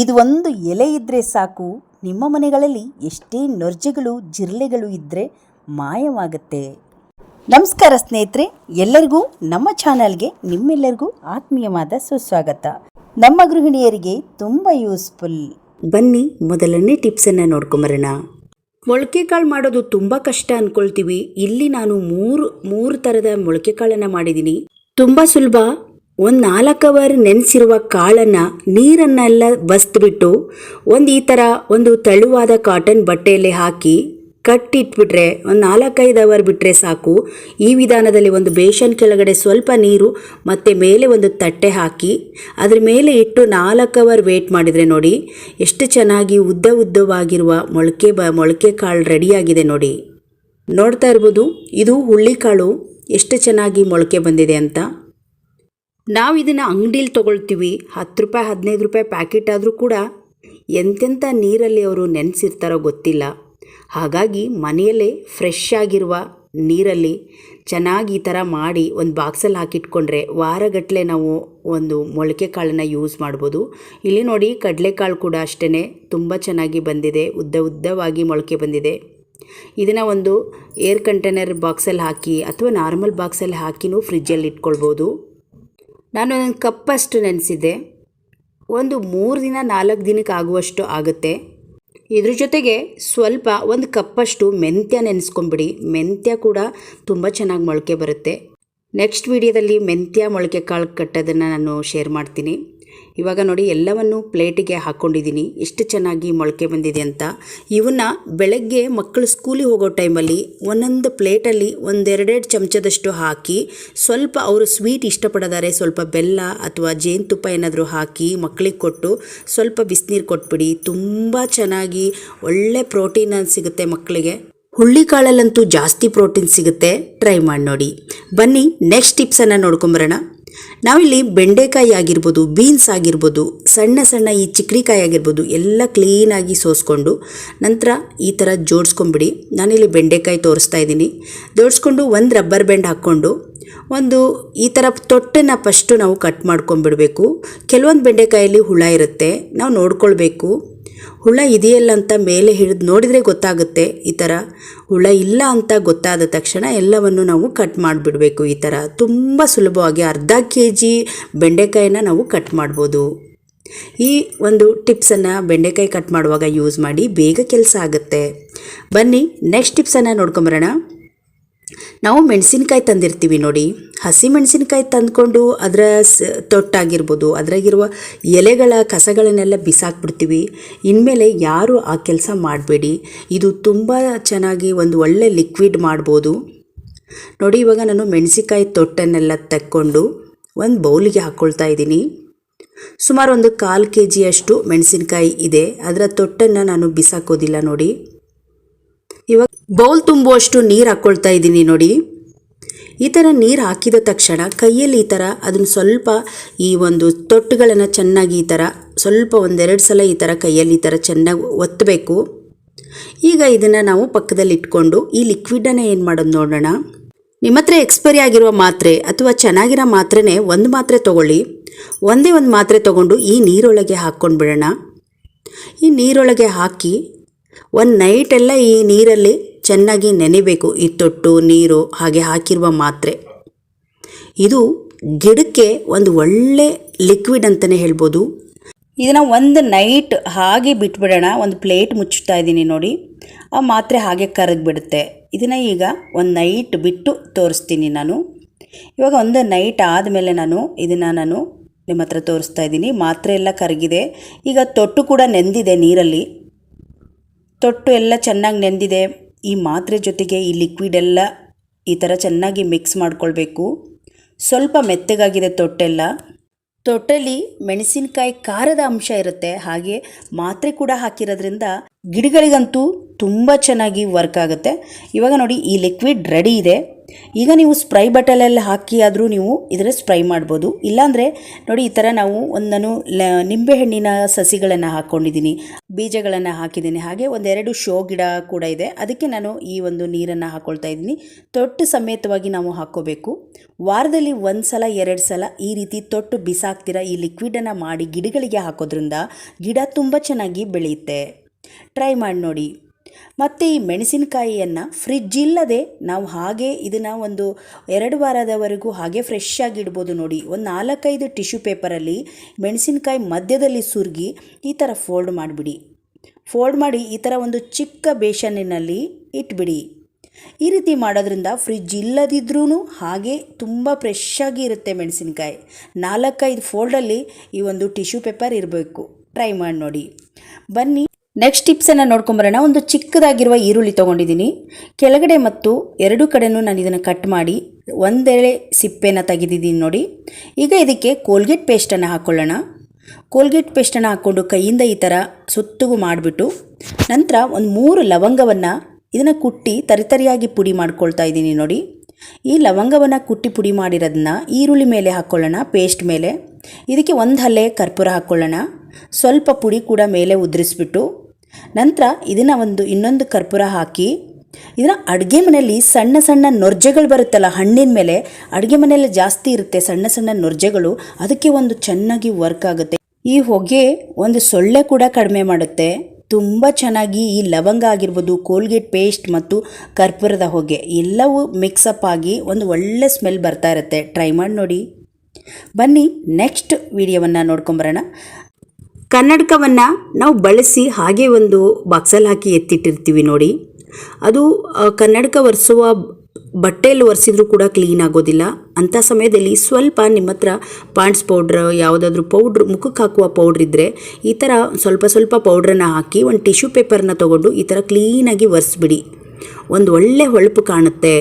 ಇದು ಒಂದು ಎಲೆ ಇದ್ದರೆ ಸಾಕು. ನಿಮ್ಮ ಮನೆಗಳಲ್ಲಿ ಎಷ್ಟೇ ನೊರ್ಜೆಗಳು ಜಿರಳೆಗಳು ಇದ್ದರೆ ಮಾಯವಾಗುತ್ತೆ. ನಮಸ್ಕಾರ ಸ್ನೇಹಿತರೆ, ಎಲ್ಲರಿಗೂ ನಮ್ಮ ಚಾನಲ್ಗೆ ನಿಮ್ಮೆಲ್ಲರಿಗೂ ಆತ್ಮೀಯವಾದ ಸುಸ್ವಾಗತ. ನಮ್ಮ ಗೃಹಿಣಿಯರಿಗೆ ತುಂಬ ಯೂಸ್ಫುಲ್. ಬನ್ನಿ, ಮೊದಲನೇ ಟಿಪ್ಸನ್ನು ನೋಡ್ಕೊಂಬರೋಣ. ಮೊಳಕೆ ಕಾಳು ಮಾಡೋದು ತುಂಬ ಕಷ್ಟ ಅನ್ಕೊಳ್ತೀವಿ. ಇಲ್ಲಿ ನಾನು ಮೂರು ಮೂರು ಥರದ ಮೊಳಕೆ ಕಾಳನ್ನು ಮಾಡಿದ್ದೀನಿ ತುಂಬ ಸುಲಭ ಒಂದು ನಾಲ್ಕು ಅವರ್ ನೆನೆಸಿರುವ ಕಾಳನ್ನು ನೀರನ್ನೆಲ್ಲ ಬಸ್ದ್ಬಿಟ್ಟು ಒಂದು ಈ ಥರ ಒಂದು ತೆಳುವಾದ ಕಾಟನ್ ಬಟ್ಟೆಯಲ್ಲಿ ಹಾಕಿ ಕಟ್ಟಿಟ್ಬಿಟ್ರೆ, ಒಂದು ನಾಲ್ಕೈದು ಅವರ್ ಬಿಟ್ಟರೆ ಸಾಕು. ಈ ವಿಧಾನದಲ್ಲಿ ಒಂದು ಬೇಷನ್ ಕೆಳಗಡೆ ಸ್ವಲ್ಪ ನೀರು, ಮತ್ತು ಮೇಲೆ ಒಂದು ತಟ್ಟೆ ಹಾಕಿ, ಅದ್ರ ಮೇಲೆ ಇಟ್ಟು ನಾಲ್ಕು ಅವರ್ ವೇಟ್ ಮಾಡಿದರೆ ನೋಡಿ, ಎಷ್ಟು ಚೆನ್ನಾಗಿ ಉದ್ದ ಉದ್ದವಾಗಿರುವ ಮೊಳಕೆ ಬ, ಮೊಳಕೆ ಕಾಳು ರೆಡಿಯಾಗಿದೆ ನೋಡಿ. ನೋಡ್ತಾ ಇರ್ಬೋದು, ಇದು ಹುಳ್ಳಿಕಾಳು, ಎಷ್ಟು ಚೆನ್ನಾಗಿ ಮೊಳಕೆ ಬಂದಿದೆ ಅಂತ. ನಾವು ಇದನ್ನು ಅಂಗಡೀಲಿ ತೊಗೊಳ್ತೀವಿ. ಹತ್ತು ರೂಪಾಯಿ, ಹದಿನೈದು ರೂಪಾಯಿ ಪ್ಯಾಕೆಟ್ ಆದರೂ ಕೂಡ ಎಂತೆಂಥ ನೀರಲ್ಲಿ ಅವರು ನೆನೆಸಿರ್ತಾರೋ ಗೊತ್ತಿಲ್ಲ. ಹಾಗಾಗಿ ಮನೆಯಲ್ಲೇ ಫ್ರೆಶ್ ಆಗಿರುವ ನೀರಲ್ಲಿ ಚೆನ್ನಾಗಿ ಈ ಥರ ಮಾಡಿ ಒಂದು ಬಾಕ್ಸಲ್ಲಿ ಹಾಕಿಟ್ಕೊಂಡ್ರೆ ವಾರಗಟ್ಟಲೆ ನಾವು ಒಂದು ಮೊಳಕೆ ಕಾಳನ್ನು ಯೂಸ್ ಮಾಡ್ಬೋದು. ಇಲ್ಲಿ ನೋಡಿ ಕಡಲೆಕಾಳು ಕೂಡ ಅಷ್ಟೇ ತುಂಬ ಚೆನ್ನಾಗಿ ಬಂದಿದೆ, ಉದ್ದ ಉದ್ದವಾಗಿ ಮೊಳಕೆ ಬಂದಿದೆ. ಇದನ್ನು ಒಂದು ಏರ್ ಕಂಟೈನರ್ ಬಾಕ್ಸಲ್ಲಿ ಹಾಕಿ ಅಥವಾ ನಾರ್ಮಲ್ ಬಾಕ್ಸಲ್ಲಿ ಹಾಕಿನೂ ಫ್ರಿಜ್ಜಲ್ಲಿ ಇಟ್ಕೊಳ್ಬೋದು. ನಾನು ಒಂದು ಕಪ್ಪಷ್ಟು ನೆನೆಸಿದ್ದೆ. ಒಂದು ಮೂರು ದಿನ ನಾಲ್ಕು ದಿನಕ್ಕೆ ಆಗುವಷ್ಟು ಆಗುತ್ತೆ. ಇದ್ರ ಜೊತೆಗೆ ಸ್ವಲ್ಪ ಒಂದು ಕಪ್ಪಷ್ಟು ಮೆಂತ್ಯ ನೆನೆಸ್ಕೊಂಬಿಡಿ. ಮೆಂತ್ಯ ಕೂಡ ತುಂಬ ಚೆನ್ನಾಗಿ ಮೊಳಕೆ ಬರುತ್ತೆ. ನೆಕ್ಸ್ಟ್ ವಿಡಿಯೋದಲ್ಲಿ ಮೆಂತ್ಯ ಮೊಳಕೆ ಕಾಳು ಕಟ್ಟೋದನ್ನು ನಾನು ಶೇರ್ ಮಾಡ್ತೀನಿ. ಇವಾಗ ನೋಡಿ, ಎಲ್ಲವನ್ನು ಪ್ಲೇಟಿಗೆ ಹಾಕ್ಕೊಂಡಿದ್ದೀನಿ ಎಷ್ಟು ಚೆನ್ನಾಗಿ ಮೊಳಕೆ ಬಂದಿದೆ ಅಂತ. ಇವನ್ನ ಬೆಳಗ್ಗೆ ಮಕ್ಕಳು ಸ್ಕೂಲಿಗೆ ಹೋಗೋ ಟೈಮಲ್ಲಿ ಒಂದೊಂದು ಪ್ಲೇಟಲ್ಲಿ ಒಂದೆರಡೆರಡು ಚಮಚದಷ್ಟು ಹಾಕಿ, ಸ್ವಲ್ಪ ಅವರು ಸ್ವೀಟ್ ಇಷ್ಟಪಡೋದಾರೆ, ಸ್ವಲ್ಪ ಬೆಲ್ಲ ಅಥವಾ ಜೇನುತುಪ್ಪ ಏನಾದರೂ ಹಾಕಿ ಮಕ್ಕಳಿಗೆ ಕೊಟ್ಟು ಸ್ವಲ್ಪ ಬಿಸಿನೀರು ಕೊಟ್ಬಿಡಿ. ತುಂಬ ಚೆನ್ನಾಗಿ ಒಳ್ಳೆ ಪ್ರೋಟೀನ್ ಸಿಗುತ್ತೆ ಮಕ್ಕಳಿಗೆ. ಹುಳ್ಳಿಕಾಳಲ್ಲಂತೂ ಜಾಸ್ತಿ ಪ್ರೋಟೀನ್ ಸಿಗುತ್ತೆ. ಟ್ರೈ ಮಾಡಿ ನೋಡಿ. ಬನ್ನಿ, ನೆಕ್ಸ್ಟ್ ಟಿಪ್ಸನ್ನು ನೋಡ್ಕೊಂಬರೋಣ. ನಾವಿಲ್ಲಿ ಬೆಂಡೆಕಾಯಿ ಆಗಿರ್ಬೋದು, ಬೀನ್ಸ್ ಆಗಿರ್ಬೋದು, ಸಣ್ಣ ಸಣ್ಣ ಈ ಚಿಕ್ರಿಕಾಯಿ ಆಗಿರ್ಬೋದು ಎಲ್ಲ ಕ್ಲೀನಾಗಿ ಸೋಸ್ಕೊಂಡು ನಂತರ ಈ ಥರ ಜೋಡಿಸ್ಕೊಂಬಿಡಿ. ನಾನಿಲ್ಲಿ ಬೆಂಡೆಕಾಯಿ ತೋರಿಸ್ತಾ ಇದ್ದೀನಿ. ಜೋಡಿಸ್ಕೊಂಡು ಒಂದು ರಬ್ಬರ್ ಬ್ಯಾಂಡ್ ಹಾಕ್ಕೊಂಡು ಒಂದು ಈ ಥರ ತೊಟ್ಟನ್ನು ಫಸ್ಟು ನಾವು ಕಟ್ ಮಾಡ್ಕೊಂಡ್ಬಿಡಬೇಕು ಕೆಲವೊಂದು ಬೆಂಡೆಕಾಯಲ್ಲಿ ಹುಳ ಇರುತ್ತೆ. ನಾವು ನೋಡ್ಕೊಳ್ಬೇಕು. ಹುಳ ಇದೆಯಲ್ಲ ಅಂತ ಮೇಲೆ ಹಿಡಿದು ನೋಡಿದರೆ ಗೊತ್ತಾಗುತ್ತೆ ಈ ಥರ ಹುಳ ಇಲ್ಲ ಅಂತ ಗೊತ್ತಾದ ತಕ್ಷಣ ಎಲ್ಲವನ್ನು ನಾವು ಕಟ್ ಮಾಡಿಬಿಡಬೇಕು ಈ ಥರ. ತುಂಬ ಸುಲಭವಾಗಿ ಅರ್ಧ ಕೆ ಜಿ ಬೆಂಡೆಕಾಯಿನ ನಾವು ಕಟ್ ಮಾಡ್ಬೋದು. ಈ ಒಂದು ಟಿಪ್ಸನ್ನು ಬೆಂಡೆಕಾಯಿ ಕಟ್ ಮಾಡುವಾಗ ಯೂಸ್ ಮಾಡಿ ಬೇಗ ಕೆಲಸ ಆಗುತ್ತೆ. ಬನ್ನಿ ನೆಕ್ಸ್ಟ್ ಟಿಪ್ಸನ್ನು ನೋಡ್ಕೊಂಬರೋಣ. ನಾವು ಮೆಣಸಿನ್ಕಾಯಿ ತಂದಿರ್ತೀವಿ ನೋಡಿ. ಹಸಿ ಮೆಣಸಿನ್ಕಾಯಿ ತಂದ್ಕೊಂಡು ಅದರ ಸ ತೊಟ್ಟಾಗಿರ್ಬೋದು, ಅದರಾಗಿರುವ ಎಲೆಗಳ ಕಸಗಳನ್ನೆಲ್ಲ ಬಿಸಾಕ್ಬಿಡ್ತೀವಿ. ಇನ್ಮೇಲೆ ಯಾರು ಆ ಕೆಲಸ ಮಾಡಬೇಡಿ. ಇದು ತುಂಬ ಚೆನ್ನಾಗಿ ಒಂದು ಒಳ್ಳೆ ಲಿಕ್ವಿಡ್ ಮಾಡ್ಬೋದು. ನೋಡಿ, ಇವಾಗ ನಾನು ಮೆಣಸಿನ್ಕಾಯಿ ತೊಟ್ಟನ್ನೆಲ್ಲ ತಕ್ಕೊಂಡು ಒಂದು ಬೌಲಿಗೆ ಹಾಕ್ಕೊಳ್ತಾ ಇದ್ದೀನಿ. ಸುಮಾರು ಒಂದು ಕಾಲು ಕೆ ಜಿಯಷ್ಟು ಮೆಣಸಿನ್ಕಾಯಿ ಇದೆ. ಅದರ ತೊಟ್ಟನ್ನು ನಾನು ಬಿಸಾಕೋದಿಲ್ಲ ನೋಡಿ. ಬೌಲ್ ತುಂಬುವಷ್ಟು ನೀರು ಹಾಕ್ಕೊಳ್ತಾ ಇದ್ದೀನಿ ನೋಡಿ. ಈ ಥರ ನೀರು ಹಾಕಿದ ತಕ್ಷಣ ಕೈಯಲ್ಲಿ ಈ ಥರ ಅದನ್ನು ಸ್ವಲ್ಪ ಈ ಒಂದು ತೊಟ್ಟುಗಳನ್ನು ಚೆನ್ನಾಗಿ ಈ ಥರ ಸ್ವಲ್ಪ ಒಂದೆರಡು ಸಲ ಈ ಥರ ಕೈಯಲ್ಲಿ ಈ ಥರ ಚೆನ್ನಾಗಿ ಒತ್ತಬೇಕು ಈಗ ಇದನ್ನು ನಾವು ಪಕ್ಕದಲ್ಲಿ ಇಟ್ಕೊಂಡು ಈ ಲಿಕ್ವಿಡನ್ನು ಏನು ಮಾಡೋದು ನೋಡೋಣ. ನಿಮ್ಮ ಹತ್ರ ಎಕ್ಸ್ಪೈರಿ ಆಗಿರುವ ಮಾತ್ರೆ ಅಥವಾ ಚೆನ್ನಾಗಿರೋ ಮಾತ್ರೆನೇ ಒಂದು ಮಾತ್ರೆ ತೊಗೊಳ್ಳಿ. ಒಂದೇ ಒಂದು ಮಾತ್ರೆ ತೊಗೊಂಡು ಈ ನೀರೊಳಗೆ ಹಾಕ್ಕೊಂಡು ಬಿಡೋಣ. ಈ ನೀರೊಳಗೆ ಹಾಕಿ ಒಂದು ನೈಟೆಲ್ಲ ಈ ನೀರಲ್ಲಿ ಚೆನ್ನಾಗಿ ನೆನೆಬೇಕು ಈ ತೊಟ್ಟು, ನೀರು ಹಾಗೆ ಹಾಕಿರುವ ಮಾತ್ರೆ. ಇದು ಗಿಡಕ್ಕೆ ಒಂದು ಒಳ್ಳೆ ಲಿಕ್ವಿಡ್ ಅಂತಲೇ ಹೇಳ್ಬೋದು. ಇದನ್ನು ಒಂದು ನೈಟ್ ಹಾಗೆ ಬಿಟ್ಬಿಡೋಣ, ಒಂದು ಪ್ಲೇಟ್ ಮುಚ್ಚುತ್ತಾ ಇದ್ದೀನಿ ನೋಡಿ. ಆ ಮಾತ್ರೆ ಹಾಗೆ ಕರಗಿಬಿಡುತ್ತೆ ಇದನ್ನು ಈಗ ಒಂದು ನೈಟ್ ಬಿಟ್ಟು ತೋರಿಸ್ತೀನಿ ನಾನು. ಇವಾಗ ಒಂದು ನೈಟ್ ಆದಮೇಲೆ ನಾನು ಇದನ್ನು ನಾನು ನಿಮ್ಮ ಹತ್ರ ತೋರಿಸ್ತಾ ಇದ್ದೀನಿ. ಮಾತ್ರೆ ಎಲ್ಲ ಕರಗಿದೆ. ಈಗ ತೊಟ್ಟು ಕೂಡ ನೆಂದಿದೆ ನೀರಲ್ಲಿ. ತೊಟ್ಟು ಎಲ್ಲ ಚೆನ್ನಾಗಿ ನೆಂದಿದೆ. ಈ ಮಾತ್ರೆ ಜೊತೆಗೆ ಈ ಲಿಕ್ವಿಡ್ ಎಲ್ಲ ಈ ಥರ ಚೆನ್ನಾಗಿ ಮಿಕ್ಸ್ ಮಾಡ್ಕೊಳ್ಬೇಕು. ಸ್ವಲ್ಪ ಮೆತ್ತಗಾಗಿದೆ ತೊಟ್ಟೆಲ್ಲ. ತೊಟ್ಟಲ್ಲಿ ಮೆಣಸಿನಕಾಯಿ ಖಾರದ ಅಂಶ ಇರುತ್ತೆ. ಹಾಗೆ ಮಾತ್ರೆ ಕೂಡ ಹಾಕಿರೋದ್ರಿಂದ ಗಿಡಗಳಿಗಂತೂ ತುಂಬ ಚೆನ್ನಾಗಿ ವರ್ಕ್ ಆಗುತ್ತೆ. ಇವಾಗ ನೋಡಿ ಈ ಲಿಕ್ವಿಡ್ ರೆಡಿ ಇದೆ. ಈಗ ನೀವು ಸ್ಪ್ರೈ ಬಟಲಲ್ಲಿ ಹಾಕಿ ಆದರೂ ನೀವು ಇದರ ಸ್ಪ್ರೈ ಮಾಡ್ಬೋದು. ಇಲ್ಲಾಂದರೆ ನೋಡಿ ಈ ಥರ ನಾವು ಒಂದನ್ನು ಲ ನಿಂಬೆಹಣ್ಣಿನ ಸಸಿಗಳನ್ನು ಹಾಕ್ಕೊಂಡಿದ್ದೀನಿ ಬೀಜಗಳನ್ನು ಹಾಕಿದ್ದೀನಿ. ಹಾಗೆ ಒಂದೆರಡು ಶೋ ಗಿಡ ಕೂಡ ಇದೆ. ಅದಕ್ಕೆ ನಾನು ಈ ಒಂದು ನೀರನ್ನು ಹಾಕ್ಕೊಳ್ತಾ ಇದ್ದೀನಿ. ತೊಟ್ಟು ಸಮೇತವಾಗಿ ನಾವು ಹಾಕ್ಕೋಬೇಕು ವಾರದಲ್ಲಿ ಒಂದು ಸಲ, ಎರಡು ಸಲ ಈ ರೀತಿ ತೊಟ್ಟು ಬಿಸಾಕ್ತಿರ, ಈ ಲಿಕ್ವಿಡನ್ನು ಮಾಡಿ ಗಿಡಗಳಿಗೆ ಹಾಕೋದ್ರಿಂದ ಗಿಡ ತುಂಬ ಚೆನ್ನಾಗಿ ಬೆಳೆಯುತ್ತೆ. ಟ್ರೈ ಮಾಡಿ ನೋಡಿ. ಮತ್ತು ಈ ಮೆಣಸಿನಕಾಯಿಯನ್ನು ಫ್ರಿಜ್ ಇಲ್ಲದೆ ನಾವು ಹಾಗೆ ಇದನ್ನು ಒಂದು ಎರಡು ವಾರದವರೆಗೂ ಹಾಗೆ ಫ್ರೆಶ್ ಆಗಿ ಇಡ್ಬೋದು ನೋಡಿ. ಒಂದು ನಾಲ್ಕೈದು ಟಿಶ್ಯೂ ಪೇಪರಲ್ಲಿ ಮೆಣಸಿನಕಾಯಿ ಮಧ್ಯದಲ್ಲಿ ಸುರುಗಿ ಈ ಥರ ಫೋಲ್ಡ್ ಮಾಡಿಬಿಡಿ. ಫೋಲ್ಡ್ ಮಾಡಿ ಈ ಥರ ಒಂದು ಚಿಕ್ಕ ಬೇಷನ್ನಿನಲ್ಲಿ ಇಟ್ಬಿಡಿ. ಈ ರೀತಿ ಮಾಡೋದ್ರಿಂದ ಫ್ರಿಜ್ ಇಲ್ಲದಿದ್ರೂ ಹಾಗೆ ತುಂಬ ಫ್ರೆಶ್ ಆಗಿ ಇರುತ್ತೆ ಮೆಣಸಿನಕಾಯಿ. ನಾಲ್ಕೈದು ಫೋಲ್ಡಲ್ಲಿ ಈ ಒಂದು ಟಿಶ್ಯೂ ಪೇಪರ್ ಇರಬೇಕು. ಟ್ರೈ ಮಾಡಿ ನೋಡಿ. ಬನ್ನಿ. ನೆಕ್ಸ್ಟ್ ಟಿಪ್ಸನ್ನು ನೋಡ್ಕೊಂಬರೋಣ ಒಂದು ಚಿಕ್ಕದಾಗಿರುವ ಈರುಳ್ಳಿ ತೊಗೊಂಡಿದ್ದೀನಿ. ಕೆಳಗಡೆ ಮತ್ತು ಎರಡು ಕಡೆನೂ ನಾನು ಇದನ್ನು ಕಟ್ ಮಾಡಿ ಒಂದೆಳೆ ಸಿಪ್ಪೆನ ತೆಗೆದಿದ್ದೀನಿ ನೋಡಿ. ಈಗ ಇದಕ್ಕೆ ಕೋಲ್ಗೇಟ್ ಪೇಸ್ಟನ್ನು ಹಾಕ್ಕೊಳ್ಳೋಣ ಕೋಲ್ಗೇಟ್ ಪೇಸ್ಟನ್ನು ಹಾಕ್ಕೊಂಡು ಕೈಯಿಂದ ಈ ಥರ ಸುತ್ತುಗು ಮಾಡಿಬಿಟ್ಟು ನಂತರ ಒಂದು ಮೂರು ಲವಂಗವನ್ನು ಇದನ್ನು ಕುಟ್ಟಿ ತರಿತರಿಯಾಗಿ ಪುಡಿ ಮಾಡ್ಕೊಳ್ತಾ ಇದ್ದೀನಿ ನೋಡಿ. ಈ ಲವಂಗವನ್ನು ಕುಟ್ಟಿ ಪುಡಿ ಮಾಡಿರೋದನ್ನ ಈರುಳ್ಳಿ ಮೇಲೆ ಹಾಕ್ಕೊಳ್ಳೋಣ ಪೇಸ್ಟ್ ಮೇಲೆ. ಇದಕ್ಕೆ ಒಂದು ಹಲ್ಲೆ ಕರ್ಪೂರ ಹಾಕ್ಕೊಳ್ಳೋಣ ಸ್ವಲ್ಪ ಪುಡಿ ಕೂಡ ಮೇಲೆ ಉದುರಿಸ್ಬಿಟ್ಟು ನಂತರ ಇದನ್ನು ಒಂದು ಇನ್ನೊಂದು ಕರ್ಪೂರ ಹಾಕಿ, ಇದನ್ನು ಅಡುಗೆ ಮನೆಯಲ್ಲಿ ಸಣ್ಣ ಸಣ್ಣ ನೊರ್ಜೆಗಳು ಬರುತ್ತಲ್ಲ ಹಣ್ಣಿನ ಮೇಲೆ, ಅಡುಗೆ ಮನೆಯಲ್ಲಿ ಜಾಸ್ತಿ ಇರುತ್ತೆ ಸಣ್ಣ ಸಣ್ಣ ನೊರ್ಜೆಗಳು, ಅದಕ್ಕೆ ಒಂದು ಚೆನ್ನಾಗಿ ವರ್ಕ್ ಆಗುತ್ತೆ. ಈ ಹೊಗೆ ಒಂದು ಸೊಳ್ಳೆ ಕೂಡ ಕಡಿಮೆ ಮಾಡುತ್ತೆ. ತುಂಬ ಚೆನ್ನಾಗಿ ಈ ಲವಂಗ ಆಗಿರ್ಬೋದು, ಕೋಲ್ಗೇಟ್ ಪೇಸ್ಟ್ ಮತ್ತು ಕರ್ಪೂರದ ಹೊಗೆ, ಎಲ್ಲವೂ ಮಿಕ್ಸಪ್ ಆಗಿ ಒಂದು ಒಳ್ಳೆ ಸ್ಮೆಲ್ ಬರ್ತಾ ಇರುತ್ತೆ. ಟ್ರೈ ಮಾಡಿ ನೋಡಿ. ಬನ್ನಿ ನೆಕ್ಸ್ಟ್ ವಿಡಿಯೋವನ್ನು ನೋಡ್ಕೊಂಬರೋಣ ಕನ್ನಡಕವನ್ನು ನಾವು ಬಳಸಿ ಹಾಗೆ ಒಂದು ಬಾಕ್ಸಲ್ಲಿ ಹಾಕಿ ಎತ್ತಿಟ್ಟಿರ್ತೀವಿ ನೋಡಿ. ಅದು ಕನ್ನಡಕ ಒರೆಸುವ ಬಟ್ಟೆಯಲ್ಲಿ ಒರೆಸಿದ್ರೂ ಕೂಡ ಕ್ಲೀನ್ ಆಗೋದಿಲ್ಲ. ಅಂಥ ಸಮಯದಲ್ಲಿ ಸ್ವಲ್ಪ ನಿಮ್ಮ ಹತ್ರ ಪಾಂಡ್ಸ್ ಪೌಡ್ರ್, ಯಾವುದಾದ್ರೂ ಪೌಡ್ರ್, ಮುಖಕ್ಕೆ ಹಾಕುವ ಪೌಡ್ರ್ ಇದ್ದರೆ ಈ ಥರ ಸ್ವಲ್ಪ ಸ್ವಲ್ಪ ಪೌಡ್ರನ್ನು ಹಾಕಿ ಒಂದು ಟಿಶ್ಯೂ ಪೇಪರ್ನ ತೊಗೊಂಡು ಈ ಥರ ಕ್ಲೀನಾಗಿ ಒರೆಸ್ಬಿಡಿ. ಒಂದು ಒಳ್ಳೆ ಹೊಳಪು ಕಾಣುತ್ತೆ.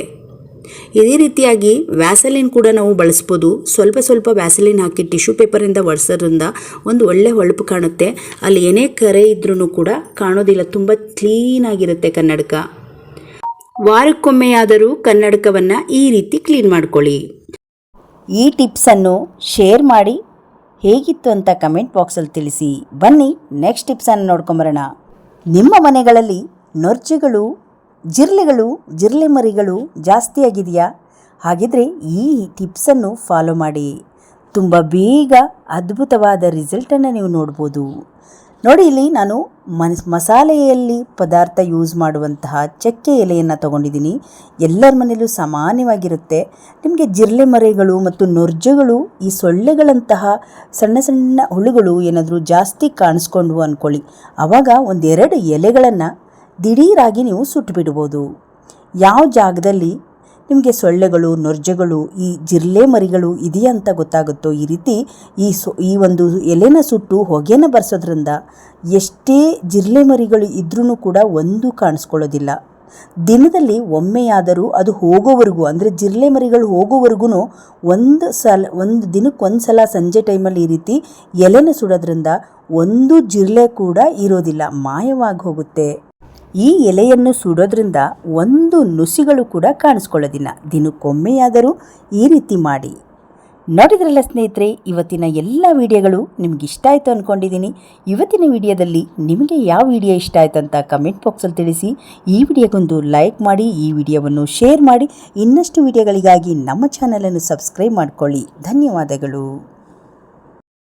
ಇದೇ ರೀತಿಯಾಗಿ ವ್ಯಾಸಲಿನ್ ಕೂಡ ನಾವು ಬಳಸ್ಬೋದು. ಸ್ವಲ್ಪ ಸ್ವಲ್ಪ ವ್ಯಾಸಲಿನ್ ಹಾಕಿ ಟಿಶ್ಯೂ ಪೇಪರಿಂದ ಒರೆಸೋದ್ರಿಂದ ಒಂದು ಒಳ್ಳೆ ಹೊಳಪು ಕಾಣುತ್ತೆ. ಅಲ್ಲಿ ಏನೇ ಕರೆ ಇದ್ರೂ ಕೂಡ ಕಾಣೋದಿಲ್ಲ. ತುಂಬ ಕ್ಲೀನಾಗಿರುತ್ತೆ ಕನ್ನಡಕ. ವಾರಕ್ಕೊಮ್ಮೆಯಾದರೂ ಕನ್ನಡಕವನ್ನು ಈ ರೀತಿ ಕ್ಲೀನ್ ಮಾಡ್ಕೊಳ್ಳಿ. ಈ ಟಿಪ್ಸನ್ನು ಶೇರ್ ಮಾಡಿ. ಹೇಗಿತ್ತು ಅಂತ ಕಮೆಂಟ್ ಬಾಕ್ಸಲ್ಲಿ ತಿಳಿಸಿ. ಬನ್ನಿ ನೆಕ್ಸ್ಟ್ ಟಿಪ್ಸನ್ನು ನೋಡ್ಕೊಂಬರೋಣ. ನಿಮ್ಮ ಮನೆಗಳಲ್ಲಿ ನೊರ್ಜೆಗಳು ಜಿರ್ಲೆಗಳು ಜಿರಲೆ ಮರಿಗಳು ಜಾಸ್ತಿ ಆಗಿದೆಯಾ? ಹಾಗಿದ್ರೆ ಈ ಟಿಪ್ಸನ್ನು ಫಾಲೋ ಮಾಡಿ. ತುಂಬ ಬೇಗ ಅದ್ಭುತವಾದ ರಿಸಲ್ಟನ್ನು ನೀವು ನೋಡ್ಬೋದು. ನೋಡಿ ಇಲ್ಲಿ ನಾನು ಮನ್ಸ್ ಮಸಾಲೆಯಲ್ಲಿ ಪದಾರ್ಥ ಯೂಸ್ ಮಾಡುವಂತಹ ಚಕ್ಕೆ ಎಲೆಯನ್ನು ತೊಗೊಂಡಿದ್ದೀನಿ. ಎಲ್ಲರ ಮನೆಯಲ್ಲೂ ಸಾಮಾನ್ಯವಾಗಿರುತ್ತೆ. ನಿಮಗೆ ಜಿರಲೆ ಮರೆಗಳು ಮತ್ತು ನೊರ್ಜೆಗಳು ಈ ಸೊಳ್ಳೆಗಳಂತಹ ಸಣ್ಣ ಸಣ್ಣ ಹುಳುಗಳು ಏನಾದರೂ ಜಾಸ್ತಿ ಕಾಣಿಸ್ಕೊಂಡು ಅಂದ್ಕೊಳ್ಳಿ ಆವಾಗ ಒಂದೆರಡು ಎಲೆಗಳನ್ನು ದಿಢೀರಾಗಿ ನೀವು ಸುಟ್ಟು ಬಿಡ್ಬೋದು ಯಾವ ಜಾಗದಲ್ಲಿ ನಿಮಗೆ ಸೊಳ್ಳೆಗಳು, ನೊರ್ಜೆಗಳು, ಈ ಜಿರ್ಲೆ ಮರಿಗಳು ಇದೆಯಾ ಅಂತ ಗೊತ್ತಾಗುತ್ತೋ ಈ ರೀತಿ ಈ ಸೊ, ಈ ಒಂದು ಎಲೆನ ಸುಟ್ಟು ಹೊಗೆನ ಬರ್ಸೋದ್ರಿಂದ ಎಷ್ಟೇ ಜಿರ್ಲೆ ಮರಿಗಳು ಇದ್ರೂ ಕೂಡ ಒಂದು ಕಾಣಿಸ್ಕೊಳ್ಳೋದಿಲ್ಲ. ದಿನದಲ್ಲಿ ಒಮ್ಮೆಯಾದರೂ ಅದು ಹೋಗೋವರೆಗೂ, ಅಂದರೆ ಜಿರ್ಲೆ ಮರಿಗಳು ಹೋಗೋವರೆಗೂ ಒಂದು ಸಲ, ಒಂದು ದಿನಕ್ಕೆ ಒಂದು ಸಲ ಸಂಜೆ ಟೈಮಲ್ಲಿ ಈ ರೀತಿ ಎಲೆನ ಸುಡೋದ್ರಿಂದ ಒಂದು ಜಿರ್ಲೆ ಕೂಡ ಇರೋದಿಲ್ಲ, ಮಾಯವಾಗಿ ಹೋಗುತ್ತೆ. ಈ ಎಲೆಯನ್ನು ಸುಡೋದ್ರಿಂದ ಒಂದು ನುಸಿಗಳು ಕೂಡ ಕಾಣಿಸ್ಕೊಳ್ಳೋದಿಲ್ಲ. ದಿನಕ್ಕೊಮ್ಮೆಯಾದರೂ ಈ ರೀತಿ ಮಾಡಿ. ನೋಡಿದ್ರಲ್ಲ ಸ್ನೇಹಿತರೆ, ಇವತ್ತಿನ ಎಲ್ಲ ವಿಡಿಯೋಗಳು ನಿಮ್ಗೆ ಇಷ್ಟ ಆಯಿತು ಅಂದ್ಕೊಂಡಿದ್ದೀನಿ ಇವತ್ತಿನ ವಿಡಿಯೋದಲ್ಲಿ ನಿಮಗೆ ಯಾವ ವಿಡಿಯೋ ಇಷ್ಟ ಆಯಿತು ಅಂತ ಕಮೆಂಟ್ ಬಾಕ್ಸಲ್ಲಿ ತಿಳಿಸಿ. ಈ ವಿಡಿಯೋಗೊಂದು ಲೈಕ್ ಮಾಡಿ, ಈ ವಿಡಿಯೋವನ್ನು ಶೇರ್ ಮಾಡಿ. ಇನ್ನಷ್ಟು ವಿಡಿಯೋಗಳಿಗಾಗಿ ನಮ್ಮ ಚಾನಲನ್ನು ಸಬ್ಸ್ಕ್ರೈಬ್ ಮಾಡಿಕೊಳ್ಳಿ. ಧನ್ಯವಾದಗಳು.